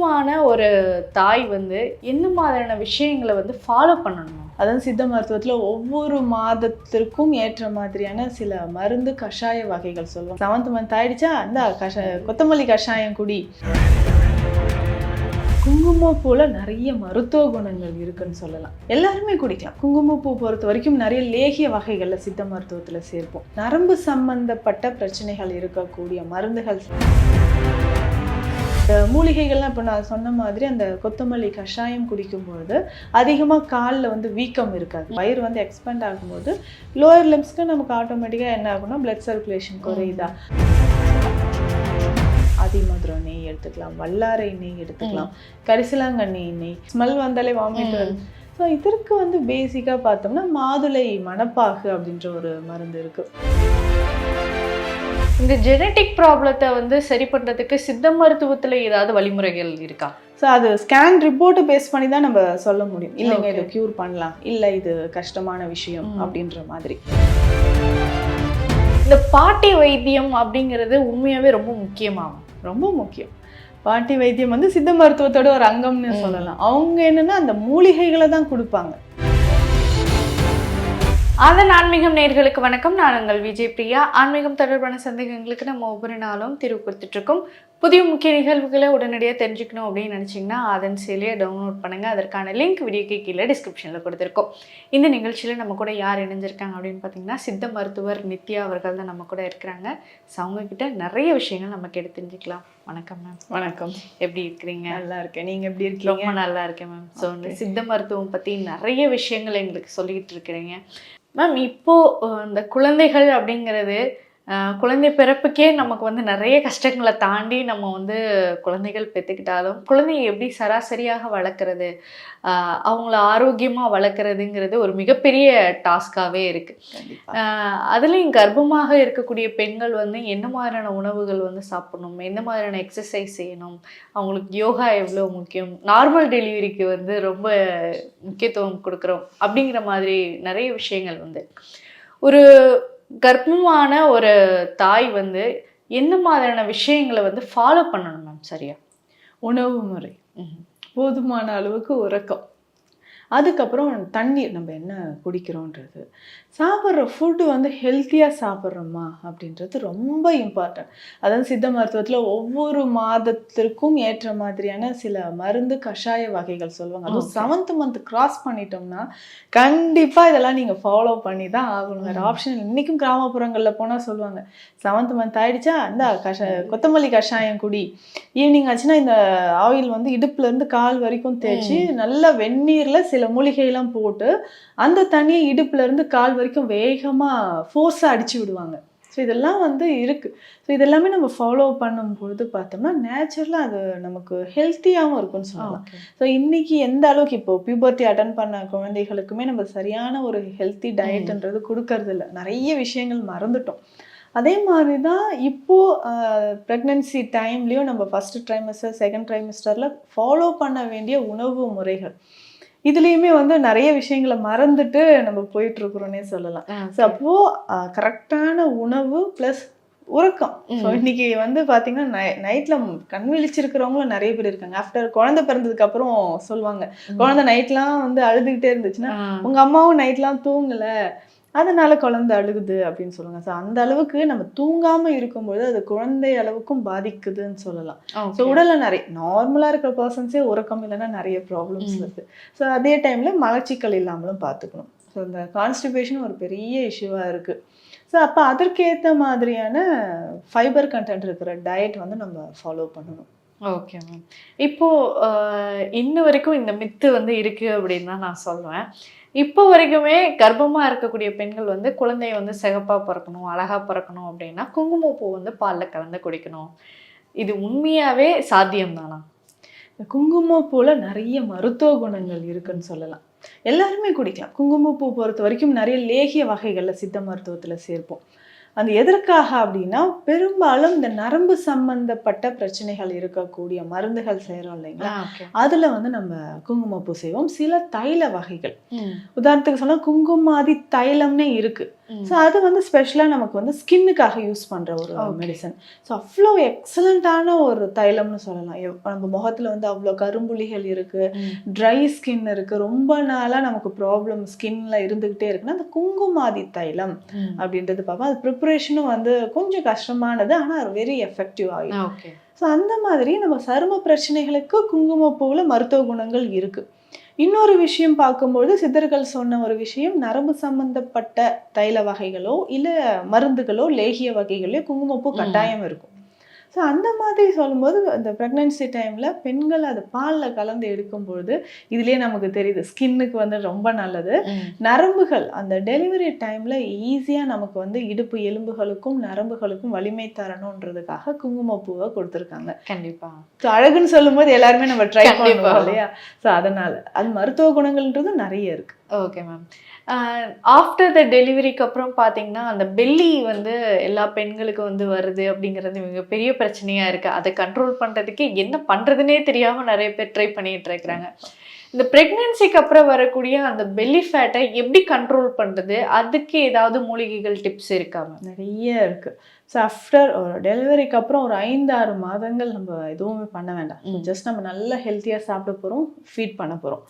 பொதுவான ஒரு தாய் வந்து என்ன மாதிரியான விஷயங்களை வந்து ஃபாலோ பண்ணணும்? அதாவது சித்த மருத்துவத்தில் ஒவ்வொரு மாதத்திற்கும் ஏற்ற மாதிரியான சில மருந்து கஷாய வகைகள் சொல்லுவோம். செவன்த் மந்த் ஆயிடுச்சா? அந்த கஷ கொத்தமல்லி கஷாயம் குடி. குங்குமப்பூவில் நிறைய மருத்துவ குணங்கள் இருக்குன்னு சொல்லலாம். எல்லாருமே குடிக்கலாம். குங்குமப்பூ பொறுத்த வரைக்கும் நிறைய லேகிய வகைகளில் சித்த மருத்துவத்தில் சேர்ப்போம். நரம்பு சம்பந்தப்பட்ட பிரச்சனைகள் இருக்கக்கூடிய மருந்துகள் இந்த மூலிகைகள்லாம் இப்போ நான் சொன்ன மாதிரி அந்த கொத்தமல்லி கஷாயம் குடிக்கும்பொழுது அதிகமாக காலில் வந்து வீக்கம் இருக்காது. வயிறு வந்து எக்ஸ்பேண்ட் ஆகும்போது லோயர் லிம்ஸ்க்கு நமக்கு ஆட்டோமேட்டிக்காக என்ன ஆகும்னா பிளட் சர்க்குலேஷன் குறையுதா? அதிமதுரம் நெய் எடுத்துக்கலாம் வல்லாரை நெய் எடுத்துக்கலாம் கரிசலாங்கண்ணி நெய் ஸ்மெல் வந்தாலே வாமிட் வருது ஸோ இதற்கு வந்து பேசிக்காக பார்த்தோம்னா மாதுளை மணப்பாகு அப்படின்ற ஒரு மருந்து இருக்குது இந்த ஜெனட்டிக் ப்ராப்ளத்தை வந்து சரி பண்றதுக்கு சித்த மருத்துவத்துல ஏதாவது வழிமுறைகள் இருக்கா? ஸோ அது ஸ்கேன் ரிப்போர்ட்டை பேஸ் பண்ணி தான் நம்ம சொல்ல முடியும். இல்லைங்க. இதை க்யூர் பண்ணலாம். இல்லை இது கஷ்டமான விஷயம். அப்படின்ற மாதிரி. இந்த பாட்டி வைத்தியம் அப்படிங்கிறது உண்மையாவே ரொம்ப முக்கியமாகும். ரொம்ப முக்கியம். பாட்டி வைத்தியம் வந்து சித்த மருத்துவத்தோட ஒரு அங்கம்னு. சொல்லலாம். அவங்க என்னன்னா அந்த மூலிகைகளை தான் கொடுப்பாங்க. அதன் ஆன்மீகம் நேர்களுக்கு வணக்கம். நான் உங்கள் விஜய் பிரியா. ஆன்மீகம் தொடர்பான சந்தேகங்களுக்கு நம்ம ஒவ்வொரு நாளும் தீர்வு கொடுத்துட்டு இருக்கோம் புதிய முக்கிய நிகழ்வுகளை உடனடியாக தெரிஞ்சுக்கணும் அப்படின்னு நினச்சிங்கன்னா அதன் செயலியை டவுன்லோட் பண்ணுங்கள் அதற்கான லிங்க் வீடியோக்கு கீழே டிஸ்கிரிப்ஷனில் கொடுத்துருக்கோம். இந்த நிகழ்ச்சியில் நம்ம கூட யார் இணைஞ்சிருக்காங்க அப்படின்னு பார்த்தீங்கன்னா சித்த மருத்துவர் நித்யா அவர்கள் தான் நம்ம கூட இருக்கிறாங்க. ஸோ அவங்கக்கிட்ட நிறைய விஷயங்கள் நம்ம கேட்டு தெரிஞ்சுக்கலாம். வணக்கம் மேம் வணக்கம். எப்படி இருக்கிறீங்க? நல்லா இருக்கேன். நீங்க எப்படி இருக்கீங்க? ரொம்ப நல்லா இருக்கேன் மேம் ஸோ. சித்த மருத்துவம் பற்றி நிறைய விஷயங்கள் எங்களுக்கு சொல்லிக்கிட்டு இருக்கிறீங்க. மேம் இப்போது இந்த குழந்தைகள் அப்படிங்கிறது குழந்தை பிறப்புக்கே நமக்கு வந்து நிறைய கஷ்டங்களை தாண்டி நம்ம வந்து குழந்தைகள் பெற்றுக்கிட்டாலும் குழந்தையை எப்படி சராசரியாக வளர்க்குறது அவங்கள ஆரோக்கியமாக வளர்க்குறதுங்கிறது ஒரு மிகப்பெரிய டாஸ்காகவே இருக்குது. அதுலேயும் கர்ப்பமாக இருக்கக்கூடிய பெண்கள் வந்து என்ன மாதிரியான உணவுகள் வந்து சாப்பிடணும் எந்த மாதிரியான எக்ஸசைஸ் செய்யணும் அவங்களுக்கு யோகா எவ்வளோ முக்கியம் நார்மல் டெலிவரிக்கு வந்து ரொம்ப முக்கியத்துவம் கொடுக்குறோம் அப்படிங்கிற மாதிரி நிறைய விஷயங்கள் வந்து ஒரு கர்ப்பமான ஒரு தாய் வந்து என்ன மாதிரியான விஷயங்களை வந்து ஃபாலோ பண்ணணும் மேம் சரியா? உணவு முறை. போதுமான அளவுக்கு உறக்கம். அதுக்கப்புறம் தண்ணீர் நம்ம என்ன குடிக்கிறோன்றது. சாப்பிட்ற ஃபுட்டு வந்து ஹெல்த்தியாக சாப்பிட்றோமா அப்படின்றது ரொம்ப இம்பார்ட்டன்ட் அதாவது சித்த மருத்துவத்தில் ஒவ்வொரு மாதத்திற்கும் ஏற்ற மாதிரியான சில மருந்து கஷாய வகைகள் சொல்லுவாங்க. அதுவும். செவன்த் மந்த் கிராஸ் பண்ணிட்டோம்னா கண்டிப்பாக இதெல்லாம் நீங்கள் ஃபாலோ பண்ணி தான் ஆகணும். வேறு. ஆப்ஷன் இன்னைக்கும் கிராமப்புறங்களில் போனால் சொல்லுவாங்க செவன்த் மந்த் ஆயிடுச்சா? இந்த கஷ கொத்தமல்லி கஷாயம் குடி. ஈவினிங் ஆச்சுன்னா இந்த ஆயில் வந்து இடுப்புல இருந்து கால் வரைக்கும் தேய்ச்சி நல்ல வெந்நீர்ல சில மூலிகையெல்லாம் போட்டு அந்த தண்ணியை இடுப்புல இருந்து கால் வரைக்கும் வேகமா ஃபோர்ஸா அடிச்சு விடுவாங்க. ஸோ இதெல்லாம் வந்து இருக்கு. ஸோ இதெல்லாமே நம்ம ஃபாலோ பண்ணும்பொழுது பார்த்தோம்னா நேச்சுரலாக அது நமக்கு ஹெல்த்தியாகவும் இருக்கும்னு சொல்லலாம். ஸோ இன்னைக்கு எந்த அளவுக்கு இப்போ பியூபர்ட்டி அட்டன் பண்ண குழந்தைகளுக்குமே நம்ம சரியான ஒரு ஹெல்த்தி டயட்ன்றது கொடுக்கறது இல்ல. நிறைய விஷயங்கள் மறந்துட்டோம். அதே மாதிரி தான் இப்போ ப்ரெக்னன்சி டைம்லேயும் நம்ம ஃபர்ஸ்ட் ட்ரைமஸ்டர் செகண்ட் ட்ரைமஸ்டரில் ஃபாலோ பண்ண வேண்டிய உணவு முறைகள். இதுலேயுமே வந்து நிறைய விஷயங்களை மறந்துட்டு நம்ம போயிட்டு இருக்கிறோன்னே சொல்லலாம் ஸோ அப்போ கரெக்டான உணவு ப்ளஸ் உறக்கம். ஸோ. இன்னைக்கு வந்து பார்த்தீங்கன்னா நை நைட்டில் கண் விழிச்சிருக்கிறவங்களும் நிறைய பேர் இருக்காங்க. ஆஃப்டர் குழந்தை பிறந்ததுக்கு அப்புறம் சொல்லுவாங்க குழந்தை நைட்லாம் வந்து அழுதுகிட்டே இருந்துச்சுன்னா ஆ. உங்க அம்மாவும் நைட்லாம் தூங்கல. அதனால குழந்தை அழுகுது அப்படின்னு சொல்லுவாங்க ஸோ அந்த அளவுக்கு நம்ம தூங்காம இருக்கும்போது அது குழந்தை அளவுக்கும் பாதிக்குதுன்னு சொல்லலாம். ஸோ உடல்ல நிறைய நார்மலா இருக்கிற பர்சன்ஸே உறக்கம் இல்லைன்னா நிறைய ப்ராப்ளம்ஸ். வருது ஸோ அதே டைம்ல மலச்சிக்கல் இல்லாமலும் பார்த்துக்கணும் ஸோ இந்த கான்ஸ்டிபேஷன் ஒரு பெரிய இஷ்யூவா இருக்கு. ஸோ அப்போ அதற்கேற்ற மாதிரியான ஃபைபர் கண்டென்ட் இருக்கிற டயட் வந்து நம்ம ஃபாலோ பண்ணணும். ஓகே மேம் இப்போ ஆஹ், இன்ன வரைக்கும் இந்த மித்து வந்து இருக்கு அப்படின்னு தான் நான் சொல்லுவேன் இப்போ வரைக்குமே கர்ப்பமா இருக்கக்கூடிய பெண்கள் வந்து குழந்தைய வந்து சிகப்பா பிறக்கணும் அழகா பிறக்கணும் அப்படின்னா குங்குமப்பூ வந்து பால்ல கலந்து குடிக்கணும். இது உண்மையாவே சாத்தியம் தானா இந்த நிறைய மருத்துவ குணங்கள் இருக்குன்னு சொல்லலாம். எல்லாருமே குடிக்கலாம். குங்குமப்பூ பொறுத்த வரைக்கும் நிறைய லேகிய வகைகள்ல சித்த மருத்துவத்துல சேர்ப்போம். அந்த எதற்காக அப்படின்னா பெரும்பாலும் இந்த நரம்பு சம்பந்தப்பட்ட பிரச்சனைகள் இருக்கக்கூடிய மருந்துகள் செய்கிறோம் இல்லைங்களா? அதுல வந்து நம்ம குங்குமப்பூ செய்வோம். சில தைல வகைகள். உதாரணத்துக்கு சொன்னா குங்குமாதி தைலம்னே இருக்கு. ஸோ அது வந்து ஸ்பெஷலாக நமக்கு வந்து ஸ்கின்னுக்காக யூஸ் பண்ணுற ஒரு. மெடிசன் ஸோ அவ்வளோ எக்ஸலண்ட்டான ஒரு தைலம்னு சொல்லலாம். நம்ம முகத்தில் வந்து அவ்வளோ கரும்புள்ளிகள் இருக்கு ட்ரை ஸ்கின் இருக்கு ரொம்ப நாளாக நமக்கு ப்ராப்ளம் ஸ்கின்ல இருந்துகிட்டே இருக்குன்னா அந்த குங்குமாதி தைலம் அப்படின்றது பார்ப்போம் அது ப்ரிப்பரேஷனும் வந்து கொஞ்சம் கஷ்டமானது ஆனால் வெரி எஃபெக்டிவ் ஆகும் ஸோ அந்த மாதிரி நம்ம சரும பிரச்சனைகளுக்கு குங்குமப்பூவில் மருத்துவ குணங்கள் இருக்கு. இன்னொரு விஷயம் பார்க்கும்பொழுது சித்தர்கள் சொன்ன ஒரு விஷயம் நரம்பு சம்பந்தப்பட்ட தைல வகைகளோ இல்லை மருந்துகளோ லேகிய வகைகளோ குங்குமப்பூ. கட்டாயம் இருக்கும் ஸோ அந்த மாதிரி சொல்லும்போது அந்த ப்ரெக்னென்சி டைமில் பெண்கள் அது பாலில் கலந்து எடுக்கும்பொழுது இதுலேயே நமக்கு தெரியுது ஸ்கின்னுக்கு வந்து ரொம்ப நல்லது. நரம்புகள் அந்த டெலிவரி டைமில் ஈஸியாக நமக்கு வந்து இடுப்பு எலும்புகளுக்கும் நரம்புகளுக்கும் வலிமை தரணுன்றதுக்காக குங்குமப்பூவை கொடுத்துருக்காங்க. கண்டிப்பா. ஸோ அழகுன்னு சொல்லும்போது எல்லாருமே நம்ம ட்ரை. பண்ணுவோம் இல்லையா? ஸோ அதனால அது மருத்துவ குணங்கள்ன்றது நிறைய இருக்கு. ஓகே மேம் ஆஃப்டர் த டெலிவரிக்கு அப்புறம் பார்த்தீங்கன்னா அந்த பெல்லி வந்து எல்லா பெண்களுக்கும் வந்து வருது அப்படிங்கிறது மிகப்பெரிய பிரச்சனையா இருக்கு. அதை கண்ட்ரோல் பண்றதுக்கு என்ன பண்றதுனே தெரியாம நிறைய பேர் ட்ரை பண்ணிட்டு இருக்கிறாங்க. இந்த பிரெக்னன்சிக்கு அப்புறம் வரக்கூடிய அந்த பெல்லி ஃபேட்டை எப்படி கண்ட்ரோல் பண்றது? அதுக்கு ஏதாவது மூலிகைகள் டிப்ஸ் இருக்கா மேம் நிறைய இருக்கு. ஸோ ஆஃப்டர் ஒரு டெலிவரிக்கு அப்புறம் ஒரு ஐந்து ஆறு மாதங்கள் நம்ம எதுவுமே பண்ண வேண்டாம். ஜஸ்ட் நம்ம நல்லா ஹெல்த்தியாக சாப்பிட போகிறோம் ஃபீட் பண்ண போகிறோம்.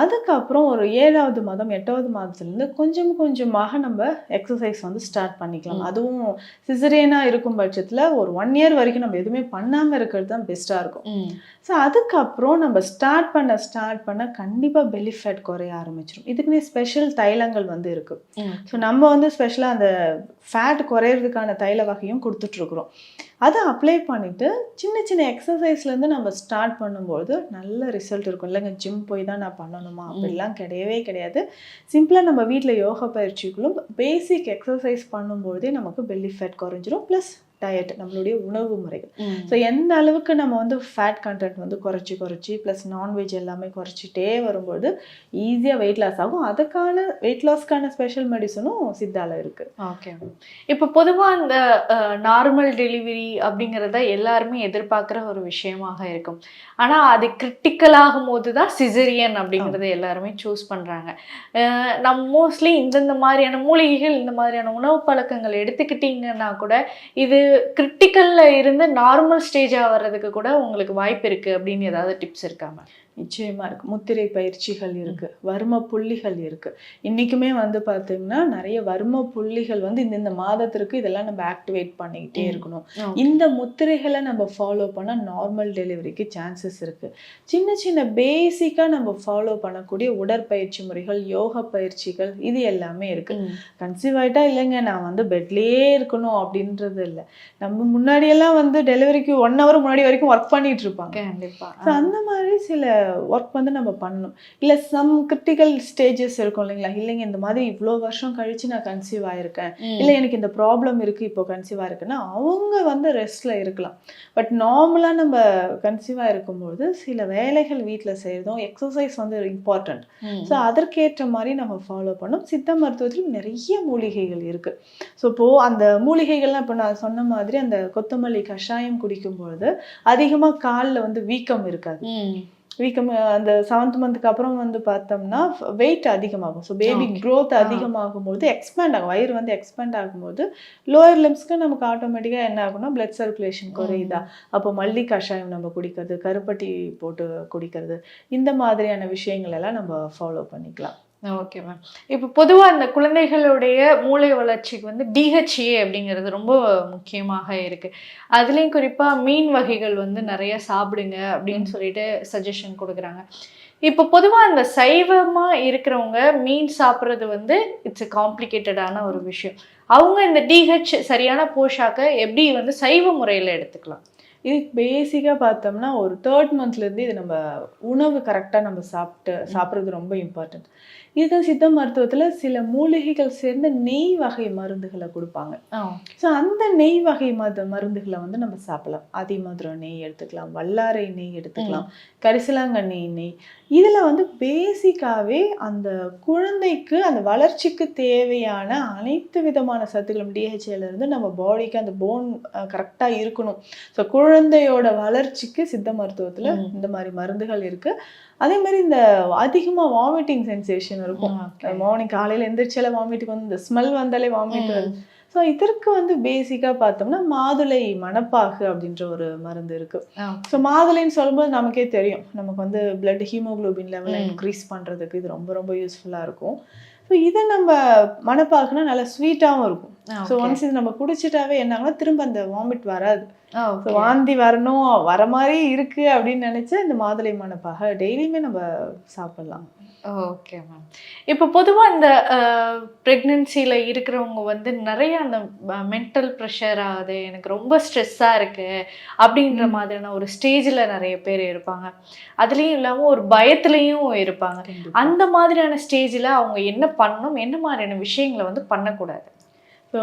அதுக்கப்புறம் ஒரு ஏழாவது மாதம் எட்டாவது மாதத்துலேருந்து கொஞ்சம் கொஞ்சமாக நம்ம எக்ஸசைஸ் வந்து ஸ்டார்ட் பண்ணிக்கலாம். அதுவும் சிசரேனாக இருக்கும் பட்சத்தில் ஒரு ஒன் இயர் வரைக்கும் நம்ம எதுவுமே பண்ணாமல் இருக்கிறது தான் பெஸ்ட்டாக இருக்கும். ஸோ அதுக்கப்புறம் நம்ம ஸ்டார்ட் பண்ண ஸ்டார்ட் பண்ண கண்டிப்பாக ஃபேட் குறைய ஆரம்பிச்சிடும் இதுக்குன்னே ஸ்பெஷல் தைலங்கள் வந்து இருக்கு. ஸோ நம்ம வந்து ஸ்பெஷலாக அந்த ஃபேட் குறையிறதுக்கான தைல வகையும் கொடுத்துட்ருக்குறோம் அதை அப்ளை பண்ணிவிட்டு சின்ன சின்ன எக்ஸசைஸ்லேருந்து நம்ம ஸ்டார்ட் பண்ணும்போது நல்ல ரிசல்ட் இருக்கும். இல்லைங்க ஜிம் போய் தான் நான் பண்ணணுமா? அப்படிலாம் கிடையவே கிடையாது. சிம்பிளாக நம்ம வீட்டில் யோகா பயிற்சிகளும் பேசிக் எக்ஸசைஸ் பண்ணும்போதே நமக்கு பெல்லி ஃபேட் குறைஞ்சிரும். ப்ளஸ் டயட் நம்மளுடைய உணவு முறைகள். ஸோ எந்த அளவுக்கு நம்ம வந்து ஃபேட் கண்டென்ட் வந்து குறைச்சி குறைச்சி ப்ளஸ் நான்வெஜ் எல்லாமே குறைச்சிட்டே வரும்போது ஈஸியாக வெயிட் லாஸ் ஆகும். அதுக்கான வெயிட் லாஸ்க்கான ஸ்பெஷல் மெடிசனும் சித்தால இருக்கு. ஓகே இப்போ பொதுவாக இந்த நார்மல் டெலிவரி அப்படிங்கிறத எல்லாருமே எதிர்பார்க்குற ஒரு விஷயமாக இருக்கும். ஆனால் அது கிரிட்டிக்கல் ஆகும்போது தான் சிசரியன் அப்படிங்கிறத எல்லாருமே சூஸ் பண்ணுறாங்க நம்ம மோஸ்ட்லி இந்தந்த மாதிரியான மூலிகைகள் இந்த மாதிரியான உணவு பழக்கங்கள் எடுத்துக்கிட்டிங்கன்னா கூட இது கிரிட்டிக்கலில் இருந்து நார்மல் ஸ்டேஜாக வர்றதுக்கு கூட உங்களுக்கு வாய்ப்பு இருக்குது அப்படின்னு ஏதாவது டிப்ஸ் இருக்காங்க நிச்சயமா இருக்கு. முத்திரை பயிற்சிகள் இருக்கு. வர்ம புள்ளிகள் இருக்கு. இன்னைக்குமே வந்து பாத்தீங்கன்னா நிறைய வர்ம புள்ளிகள் வந்து இந்த இந்த மாதத்திற்கு இதெல்லாம் நம்ம ஆக்டிவேட் பண்ணிக்கிட்டே. இருக்கணும். இந்த முத்திரைகளை நம்ம ஃபாலோ பண்ண நார்மல் டெலிவரிக்கு சான்சஸ் இருக்கு. சின்ன சின்ன பேசிக்கா நம்ம ஃபாலோ பண்ணக்கூடிய உடற்பயிற்சி முறைகள் யோகா பயிற்சிகள் இது எல்லாமே இருக்கு. கன்சீவ் ஆயிட்டா இல்லைங்க நான் வந்து பெட்லயே இருக்கணும் அப்படின்றது இல்லை. நம்ம முன்னாடியெல்லாம் வந்து டெலிவரிக்கு ஒன் ஹவர் முன்னாடி வரைக்கும் ஒர்க் பண்ணிட்டு இருப்பாங்க. கண்டிப்பாக அந்த மாதிரி சில ஒர்க் வந்து நம்ம பண்ணணும். இல்லை சம் கிரிட்டிக்கல் ஸ்டேஜஸ் இருக்கும் இல்லைங்களா? இல்லைங்க இந்த மாதிரி இவ்வளோ வருஷம் கழிச்சு நான் கன்சீவ் ஆயிருக்கேன். இல்லை எனக்கு இந்த ப்ராப்ளம் இருக்கு இப்போ கன்சீவ் ஆயிருக்குன்னா அவங்க வந்து ரெஸ்ட்ல இருக்கலாம். பட் நார்மலாக நம்ம கன்சீவாக இருக்கும்போது சில வேலைகள் வீட்டில் செய்யறதும் எக்ஸசைஸ் வந்து இம்பார்ட்டன்ட் ஸோ அதற்கேற்ற மாதிரி நம்ம ஃபாலோ பண்ணோம் சித்த மருத்துவத்திலும் நிறைய மூலிகைகள் இருக்கு. ஸோ இப்போ அந்த மூலிகைகள்லாம் இப்போ நான் சொன்ன மாதிரி அந்த கொத்தமல்லி கஷாயம் குடிக்கும்பொழுது அதிகமாக காலில் வந்து வீக்கம் இருக்காது. வீக்கம் அந்த செவன்த் மந்த்துக்கு அப்புறம் வந்து பார்த்தோம்னா வெயிட் அதிகமாகும். So baby. க்ரோத் ஆ. அதிகமாகும் போது எக்ஸ்பேண்ட் ஆகும். வயிறு வந்து எக்ஸ்பேண்ட் ஆகும்போது லோயர் லிம்ஸ்க்கு நமக்கு ஆட்டோமேட்டிக்காக என்ன ஆகும்னா பிளட் சர்க்குலேஷன் குறையுதா? அப்போ மல்லி கஷாயம் நம்ம குடிக்கிறது கருப்பட்டி போட்டு குடிக்கிறது இந்த மாதிரியான விஷயங்கள் எல்லாம் நம்ம ஃபாலோ பண்ணிக்கலாம். ஓகே மேம் இப்போ பொதுவாக இந்த குழந்தைகளுடைய மூளை வளர்ச்சிக்கு வந்து டிஹெச்ஏ அப்படிங்கிறது ரொம்ப முக்கியமாக இருக்கு. அதுலேயும் குறிப்பாக மீன் வகைகள் வந்து நிறைய சாப்பிடுங்க அப்படின்னு சொல்லிட்டு சஜஷன் கொடுக்குறாங்க. இப்போ பொதுவாக இந்த சைவமாக இருக்கிறவங்க மீன் சாப்பிட்றது வந்து இட்ஸ் காம்ப்ளிகேட்டடான ஒரு விஷயம். அவங்க இந்த டிஹெச் சரியான போஷாக்கை எப்படி வந்து சைவ முறையில் எடுத்துக்கலாம்? இதுக்கு பேசிக்காக பார்த்தோம்னா ஒரு தேர்ட் மந்த்லேருந்து இது நம்ம உணவு கரெக்டாக நம்ம சாப்பிட்டு சாப்பிட்றது ரொம்ப இம்பார்ட்டன்ட் இது சித்த மருத்துவத்தில் சில மூலிகைகள் சேர்ந்த நெய் வகை மருந்துகளை கொடுப்பாங்க. ஸோ அந்த நெய் வகை மது மருந்துகளை வந்து நம்ம சாப்பிடலாம். அதிமதுரம் நெய் எடுத்துக்கலாம் வல்லாரை நெய் எடுத்துக்கலாம் கரிசலாங்கண்ணி நெய். இதில் வந்து பேசிக்காகவே அந்த குழந்தைக்கு அந்த வளர்ச்சிக்கு தேவையான அனைத்து விதமான சத்துக்களும் இருந்து நம்ம பாடிக்கு அந்த போன் கரெக்டாக இருக்கணும். ஸோ குழந்தையோட வளர்ச்சிக்கு சித்த மருத்துவத்தில். இந்த மாதிரி மருந்துகள் இருக்கு அதே மாதிரி இந்த அதிகமாக வாமிட்டிங் சென்சேஷன் இருக்கும். மார்னிங் காலையில் எந்திரிச்சால வாமிட்டுக்கு வந்து இந்த ஸ்மெல் வந்தாலே வாமிட். வருது ஸோ இதற்கு வந்து பேசிக்காக பார்த்தோம்னா மாதுளை மணப்பாகு அப்படின்ற ஒரு மருந்து இருக்கு ஸோ மாதுளைன்னு சொல்லும்போது நமக்கே தெரியும் நமக்கு வந்து பிளட் ஹீமோகுளோபின் லெவலை. இன்க்ரீஸ் பண்ணுறதுக்கு இது ரொம்ப ரொம்ப யூஸ்ஃபுல்லாக இருக்கும் ஸோ இதை நம்ம மணப்பாகுனா நல்லா ஸ்வீட்டாகவும் இருக்கும் ஸோ ஒன்ஸ் இது நம்ம குடிச்சிட்டாவே என்னாங்கன்னா திரும்ப அந்த வாமிட் வராது. ஸோ வாந்தி வரணும் வர மாதிரி இருக்கு அப்படின்னு நினைச்சா இந்த மாதுளை மணப்பாக டெய்லியுமே நம்ம சாப்பிடலாம். ஓகே மேம் இப்போ பொதுவாக இந்த ப்ரெக்னென்சியில் இருக்கிறவங்க வந்து நிறைய அந்த மென்டல் ப்ரெஷர் ஆகுது எனக்கு ரொம்ப ஸ்ட்ரெஸ்ஸாக இருக்கு அப்படின்ற மாதிரியான ஒரு ஸ்டேஜில் நிறைய பேர் இருப்பாங்க. அதுலேயும் இல்லாமல் ஒரு பயத்துலேயும் இருப்பாங்க. அந்த மாதிரியான ஸ்டேஜில் அவங்க என்ன பண்ணணும் என்ன மாதிரியான விஷயங்களை வந்து பண்ணக்கூடாது? ஸோ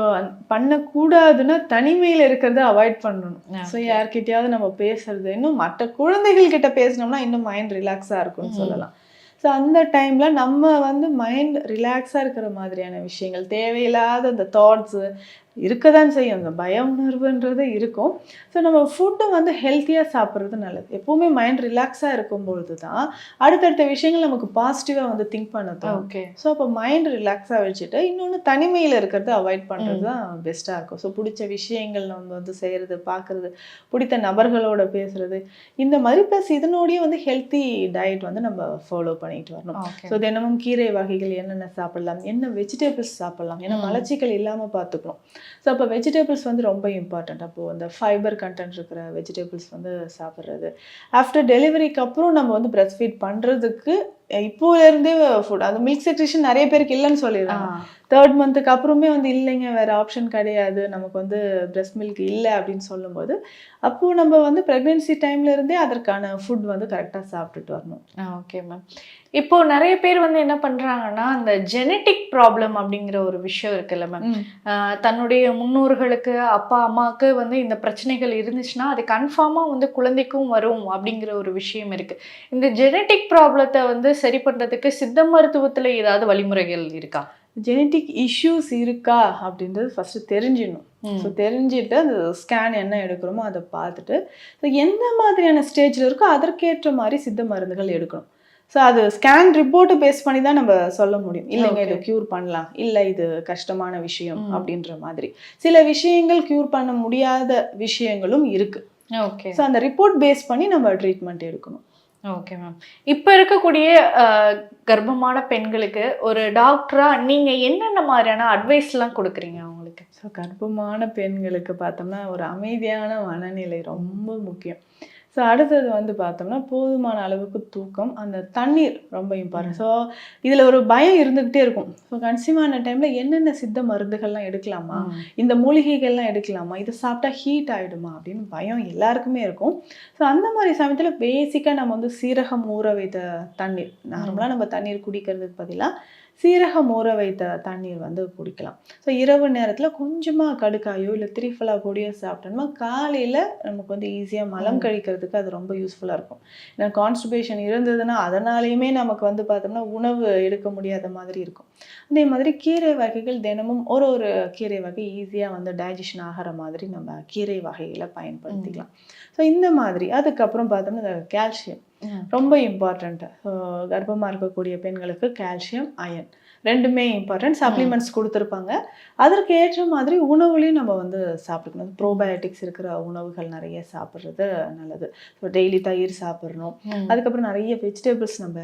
பண்ணக்கூடாதுன்னா தனிமையில் இருக்கிறத அவாய்ட் பண்ணணும் ஸோ. யார்கிட்டயாவது நம்ம பேசுறது இன்னும் மற்ற குழந்தைகள் கிட்ட பேசினோம்னா இன்னும் மைண்ட் ரிலாக்ஸாக இருக்கும்னு ம். சொல்லலாம் ஸோ அந்த டைமில் நம்ம வந்து மைண்ட் ரிலாக்ஸாக இருக்கிற மாதிரியான விஷயங்கள் தேவையில்லாத அந்த தாட்ஸு இருக்க தான் செய்யும். அந்த பய உணர்வுன்றது இருக்கும். ஸோ நம்ம ஃபுட்டு வந்து ஹெல்த்தியாக சாப்பிட்றது நல்லது. எப்போவுமே மைண்ட் ரிலாக்ஸாக இருக்கும்பொழுது தான் அடுத்தடுத்த விஷயங்கள் நமக்கு பாசிட்டிவாக வந்து திங்க் பண்ண தோணும். ஓகே ஸோ அப்போ மைண்ட் ரிலாக்ஸாக வச்சுட்டு இன்னொன்று தனிமையில் இருக்கிறத அவாய்ட் பண்ணுறது தான் பெஸ்ட்டாக இருக்கும். ஸோ பிடிச்ச விஷயங்கள் நம்ம வந்து செய்கிறது பார்க்குறது பிடித்த நபர்களோட பேசுறது இந்த மாதிரி ப்ளஸ் இதனோடய வந்து ஹெல்த்தி டயட் வந்து நம்ம ஃபாலோ பண்ணிட்டு வரணும். ஸோ தினமும் கீரை வகைகள் என்னென்ன சாப்பிடலாம் என்ன வெஜிடபிள்ஸ் சாப்பிடலாம் ஏன்னா. மலச்சிக்கல் இல்லாமல் பார்த்துக்கணும் ஸோ அப்போ வெஜிடபிள்ஸ் வந்து ரொம்ப இம்பார்ட்டண்ட் அப்போது அந்த ஃபைபர் கண்டென்ட் இருக்கிற வெஜிடபிள்ஸ் வந்து சாப்பிட்றது. ஆஃப்டர் டெலிவரிக்கு அப்புறம் நம்ம வந்து பிரஸ்ட் ஃபீட் பண்ணுறதுக்கு இப்போலேருந்தே ஃபுட் அந்த மில்க் செக்ரேஷன் நிறைய பேருக்கு இல்லைன்னு சொல்லிடுறாங்க. தேர்ட் மந்த்துக்கு அப்புறமே வந்து இல்லைங்க வேறு ஆப்ஷன் கிடையாது. நமக்கு வந்து பிரஸ்ட் மில்க் இல்லை அப்படின்னு சொல்லும்போது அப்போது நம்ம வந்து ப்ரெக்னென்சி டைம்ல இருந்தே அதற்கான ஃபுட் வந்து கரெக்டாக சாப்பிட்டுட்டு வரணும். ஓகே மேம் இப்போ நிறைய பேர் வந்து என்ன பண்றாங்கன்னா அந்த ஜெனட்டிக் ப்ராப்ளம் அப்படிங்கிற ஒரு விஷயம் இருக்குல்ல மேம் தன்னுடைய முன்னோர்களுக்கு அப்பா அம்மாவுக்கு வந்து இந்த பிரச்சனைகள் இருந்துச்சுன்னா அது கன்ஃபார்மாக வந்து குழந்தைக்கும் வரும் அப்படிங்கிற ஒரு விஷயம் இருக்கு. இந்த ஜெனட்டிக் ப்ராப்ளத்தை வந்து சரி பண்றதுக்கு சித்த மருத்துவத்துல ஏதாவது வழிமுறைகள் இருக்கா? ஜெனட்டிக் இஷ்யூஸ் இருக்கா அப்படின்றது ஃபஸ்ட்டு தெரிஞ்சிடணும். ஸோ தெரிஞ்சுட்டு அந்த ஸ்கேன் என்ன எடுக்கிறோமோ அதை பார்த்துட்டு ஸோ எந்த மாதிரியான ஸ்டேஜில் இருக்கோ அதற்கேற்ற மாதிரி சித்த மருந்துகள் எடுக்கணும். ஸோ அது ஸ்கேன் ரிப்போர்ட்டை பேஸ் பண்ணி தான் நம்ம சொல்ல முடியும். இல்லைங்க இதை. க்யூர் பண்ணலாம். இல்லை இது கஷ்டமான விஷயம். அப்படின்ற மாதிரி. சில விஷயங்கள் க்யூர் பண்ண முடியாத விஷயங்களும் இருக்கு. ஓகே. ஸோ அந்த ரிப்போர்ட் பேஸ் பண்ணி நம்ம ட்ரீட்மெண்ட் எடுக்கணும். ஓகே மேம் இப்போ இருக்கக்கூடிய ஆஹ், கர்ப்பமான பெண்களுக்கு ஒரு டாக்டரா நீங்க என்னென்ன மாதிரியான அட்வைஸ்லாம் கொடுக்குறீங்க அவங்களுக்கு? ஸோ கர்ப்பமான பெண்களுக்கு பார்த்தோம்னா ஒரு அமைதியான மனநிலை ரொம்ப முக்கியம். ஸோ அடுத்தது வந்து பார்த்தோம்னா போதுமான அளவுக்கு தூக்கம் அந்த தண்ணீர் ரொம்ப இம்பார்ட்டன்ட் ஸோ இதில் ஒரு பயம் இருந்துக்கிட்டே இருக்கும். ஸோ கன்சியூம் ஆன டைமில் என்னென்ன சித்த மருந்துகள்லாம் எடுக்கலாமா? இந்த மூலிகைகள்லாம் எடுக்கலாமா? இதை சாப்பிட்டா ஹீட் ஆகிடுமா அப்படின்னு பயம் எல்லாருக்குமே இருக்கும். ஸோ அந்த மாதிரி சமயத்தில் பேசிக்காக நம்ம வந்து சீரகம் ஊற வைத்த தண்ணீர். நார்மலாக நம்ம தண்ணீர் குடிக்கிறதுக்கு பதிலாக சீரகம் ஊற வைத்த தண்ணீர் வந்து குடிக்கலாம். ஸோ இரவு நேரத்தில் கொஞ்சமாக கடுக்காயோ இல்லை திரிஃபலா பொடியோ சாப்பிட்டோம்னா காலையில் நமக்கு வந்து ஈஸியாக மலம். கழிக்கிறதுக்கு அது ரொம்ப யூஸ்ஃபுல்லாக இருக்கும். ஏன்னா கான்ஸ்டிபேஷன் இருந்ததுன்னா அதனாலேயுமே நமக்கு வந்து பார்த்தோம்னா உணவு எடுக்க முடியாத மாதிரி இருக்கும். அதே மாதிரி கீரை வகைகள் தினமும் ஒரு ஒரு கீரை வகை ஈஸியாக வந்து டைஜஷன் ஆகிற மாதிரி நம்ம கீரை வகைகளை பயன்படுத்திக்கலாம். ஸோ இந்த மாதிரி. அதுக்கப்புறம் பார்த்தோம்னா இந்த கால்சியம் ரொம்ப இம்பார்ட்டண்ட்டு ஸோ கர்ப்பமாக இருக்கக்கூடிய பெண்களுக்கு கால்சியம் அயன் ரெண்டுமே இம்பார்ட்டன்ட் சப்ளிமெண்ட்ஸ் கொடுத்துருப்பாங்க. அதற்கு ஏற்ற மாதிரி உணவுலையும் நம்ம வந்து சாப்பிட்டுக்கணும். ப்ரோபயோட்டிக்ஸ் இருக்கிற உணவுகள் நிறைய சாப்பிட்றது நல்லது. ஸோ டெய்லி தயிர் சாப்பிட்றணும் அதுக்கப்புறம் நிறைய வெஜிடபிள்ஸ் நம்ம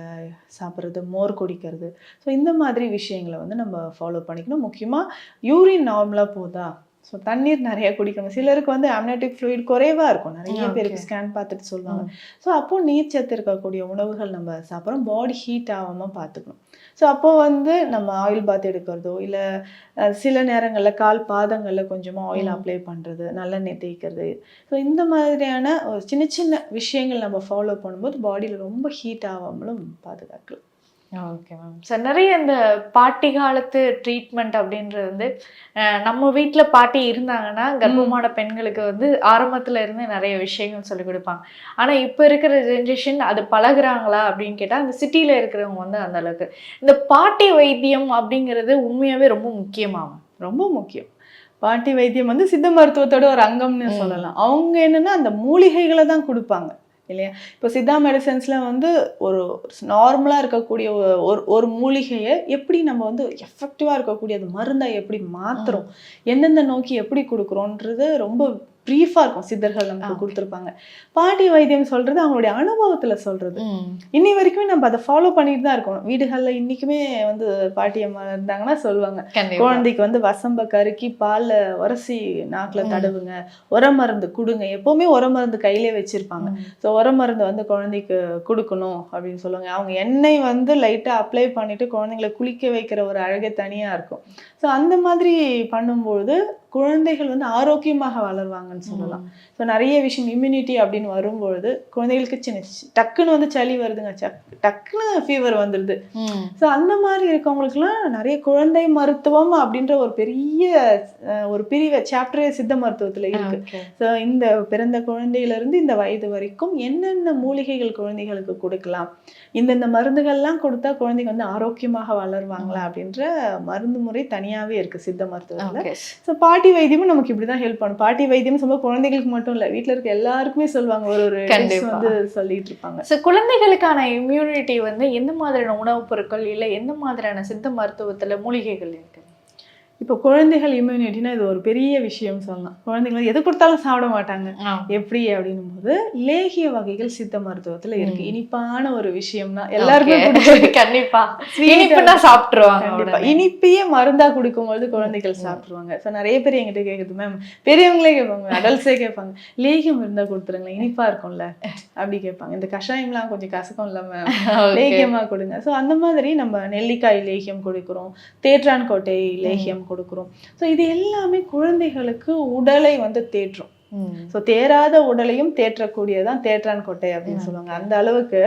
சாப்பிட்றது மோர் குடிக்கிறது. ஸோ இந்த மாதிரி விஷயங்களை வந்து நம்ம ஃபாலோ பண்ணிக்கணும். முக்கியமாக யூரின் நார்மலாக போதா ஸோ தண்ணீர் நிறைய குடிக்கணும். சிலருக்கு வந்து அம்னேட்டிக் ஃப்ளூயிட் குறைவா இருக்கும். நிறைய. பேருக்கு ஸ்கேன் பார்த்துட்டு சொல்லுவாங்க. ஸோ அப்போ நீர்ச்சத்து இருக்கக்கூடிய உணவுகள் நம்ம சாப்பிட்றோம். பாடி ஹீட் ஆகாம பார்த்துக்கணும். ஸோ அப்போ வந்து நம்ம ஆயில் பாத் எடுக்கிறதோ இல்லை சில நேரங்களில் கால் பாதங்களில் கொஞ்சமாக ஆயில் அப்ளை பண்ணுறது நல்லெண்ணெய் தேய்க்கிறது. ஸோ இந்த மாதிரியான ஒரு சின்ன சின்ன விஷயங்கள் நம்ம ஃபாலோ பண்ணும்போது பாடியில் ரொம்ப ஹீட் ஆகாமலும் பாதுகாக்கலாம். ஓகே மேம் சார் நிறைய இந்த பாட்டி காலத்து ட்ரீட்மெண்ட் அப்படின்றது வந்து நம்ம வீட்டில் பாட்டி இருந்தாங்கன்னா கர்ப்பமான பெண்களுக்கு வந்து ஆரம்பத்துல இருந்து நிறைய விஷயங்கள் சொல்லி கொடுப்பாங்க. ஆனால் இப்போ இருக்கிற ஜென்ரேஷன் அது பழகுறாங்களா அப்படின்னு கேட்டால் அந்த சிட்டியில் இருக்கிறவங்க வந்து அந்த அளவுக்கு. இந்த பாட்டி வைத்தியம் அப்படிங்கிறது உண்மையாகவே ரொம்ப முக்கியமாகும் ரொம்ப முக்கியம். பாட்டி வைத்தியம் வந்து சித்த மருத்துவத்தோட ஒரு அங்கம்னு. சொல்லலாம். அவங்க என்னன்னா அந்த மூலிகைகளை தான் கொடுப்பாங்க. இல்லையா? இப்போ சித்தா மெடிசன்ஸ்ல வந்து ஒரு நார்மலா இருக்கக்கூடிய ஒரு ஒரு மூலிகையை எப்படி நம்ம வந்து எஃபெக்டிவா இருக்கக்கூடிய அது மருந்தா எப்படி மாத்துறோம்? எந்தெந்த நோக்கி எப்படி கொடுக்குறோன்றது ரொம்ப ப்ரீஃபா இருக்கும். சித்தர்கள் நமக்கு. கொடுத்துருப்பாங்க. பாட்டி வைத்தியம் சொல்றது அவங்களுடைய அனுபவத்துல சொல்றது. இன்னி வரைக்குமே நம்ம அதை ஃபாலோ பண்ணிட்டு தான் இருக்கோம். வீடுகள்ல இன்னைக்குமே வந்து பாட்டி அம்மா இருந்தாங்கன்னா சொல்லுவாங்க. குழந்தைக்கு வந்து வசம்ப கருக்கி பால்ல உரசி நாக்குல. தடவுங்க. உர மருந்து கொடுங்க. எப்பவுமே உர மருந்து கையிலே வச்சிருப்பாங்க. ஸோ உர மருந்து வந்து குழந்தைக்கு கொடுக்கணும் அப்படின்னு சொல்லுவாங்க. அவங்க எண்ணெய் வந்து லைட்டா அப்ளை பண்ணிட்டு குழந்தைங்களை குளிக்க வைக்கிற ஒரு அழகே தனியா இருக்கும். ஸோ அந்த மாதிரி பண்ணும்போது குழந்தைகள் வந்து ஆரோக்கியமாக வளருவாங்கன்னு சொல்லலாம். ஸோ நிறைய விஷயம் இம்யூனிட்டி அப்படின்னு வரும்பொழுது குழந்தைகளுக்கு சின்ன டக்குன்னு வந்து சளி வருதுங்க. டக்குன்னு ஃபீவர் வந்துடுது. ஸோ அந்த மாதிரி இருக்கவங்களுக்குலாம் நிறைய குழந்தை மருத்துவம் அப்படின்ற ஒரு பெரிய ஒரு பிரிவு சாப்டரே சித்த மருத்துவத்துல இருக்கு. ஸோ இந்த பிறந்த குழந்தையில இருந்து இந்த வயது வரைக்கும் என்னென்ன மூலிகைகள் குழந்தைகளுக்கு கொடுக்கலாம் இந்தந்த மருந்துகள்லாம் கொடுத்தா குழந்தைங்க வந்து ஆரோக்கியமாக வளருவாங்களா அப்படின்ற மருந்து முறை தனியாவே இருக்கு சித்த மருத்துவத்துல. ஸோ பாட்டி வைத்தியமும் நமக்கு இப்படிதான் ஹெல்ப் பண்ணும். பாட்டி வைத்தியம் சொல்ல குழந்தைகளுக்கு மட்டும் இல்ல வீட்ல இருக்க எல்லாருக்குமே சொல்லுவாங்க. ஒரு ஒரு. வந்து சொல்லிட்டு இருப்பாங்க. ஸோ குழந்தைகளுக்கான இம்யூனிட்டி வந்து எந்த மாதிரியான உணவுப் பொருட்கள் இல்லை எந்த மாதிரியான சித்த மருத்துவத்துல மூலிகைகள் இருக்கு? இப்போ குழந்தைகள் இம்யூனிட்டினா இது ஒரு பெரிய விஷயம் சொல்லலாம். குழந்தைகள் எது கொடுத்தாலும் சாப்பிட மாட்டாங்க. எப்படி அப்படின்னும் போது லேகிய வகைகள் சித்த மருத்துவத்துல இருக்கு. இனிப்பான ஒரு விஷயம் தான். பிடிச்சது. கண்டிப்பா. இனிப்புனா சாப்பிட்டுருவாங்க. இனிப்பையே மருந்தா குடிக்கும்போது குழந்தைகள் சாப்பிட்டுருவாங்க. ஸோ நிறைய பேர் என்கிட்ட கேக்குது மேம் பெரியவங்களே கேட்பாங்க அடல்ட்ஸே கேட்பாங்க லேகியம் இருந்தா கொடுத்துருங்களேன் இனிப்பா இருக்கும்ல. அப்படி கேட்பாங்க. இந்த கஷாயம்லாம் கொஞ்சம் கசக்கும் இல்ல மேம். லேகியமா கொடுங்க. ஸோ அந்த மாதிரி நம்ம நெல்லிக்காய் லேகியம் கொடுக்குறோம். தேற்றான் கோட்டை லேகியம் கொடுக்குறோம். ஸோ இது எல்லாமே குழந்தைகளுக்கு உடலை வந்து தேற்றும். ஸோ தேராத உடலையும் தேற்றக்கூடியதான் தேற்றான் கொட்டை அப்படின்னு சொல்லுவாங்க. அந்த அளவுக்கு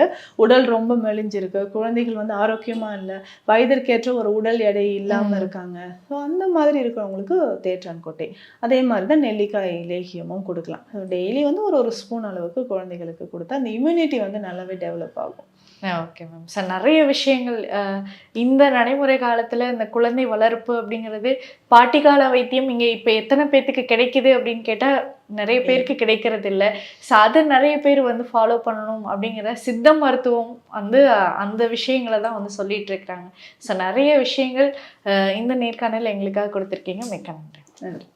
உடல் ரொம்ப மெலிஞ்சிருக்கு. குழந்தைகள் வந்து ஆரோக்கியமா இல்லை. வயதிற்கேற்ற ஒரு உடல் எடை இல்லாம. இருக்காங்க. ஸோ அந்த மாதிரி இருக்கிறவங்களுக்கு தேற்றான் கொட்டை. அதே மாதிரி தான் நெல்லிக்காய் லேகியமும் கொடுக்கலாம். டெய்லி வந்து ஒரு ஒரு ஸ்பூன் அளவுக்கு குழந்தைகளுக்கு கொடுத்தா அந்த இம்யூனிட்டி வந்து நல்லாவே டெவலப் ஆகும். ஓகே மேம் சார் நிறைய விஷயங்கள் இந்த நடைமுறை காலத்துல இந்த குழந்தை வளர்ப்பு அப்படிங்கிறது பாட்டி கால வைத்தியம் இங்க இப்ப எத்தனை பேர்த்துக்கு கிடைக்குது அப்படின்னு கேட்டா நிறைய பேருக்கு கிடைக்கிறது இல்லை ஸோ அதை நிறைய பேர் வந்து ஃபாலோ பண்ணணும் அப்படிங்கிற சித்த மருத்துவம் வந்து அந்த விஷயங்களை தான் வந்து சொல்லிட்டு இருக்கிறாங்க. ஸோ நிறைய விஷயங்கள் இந்த நேர்காணல் எங்களுக்காக கொடுத்துருக்கீங்க. மிக்க நன்றி. நன்றி.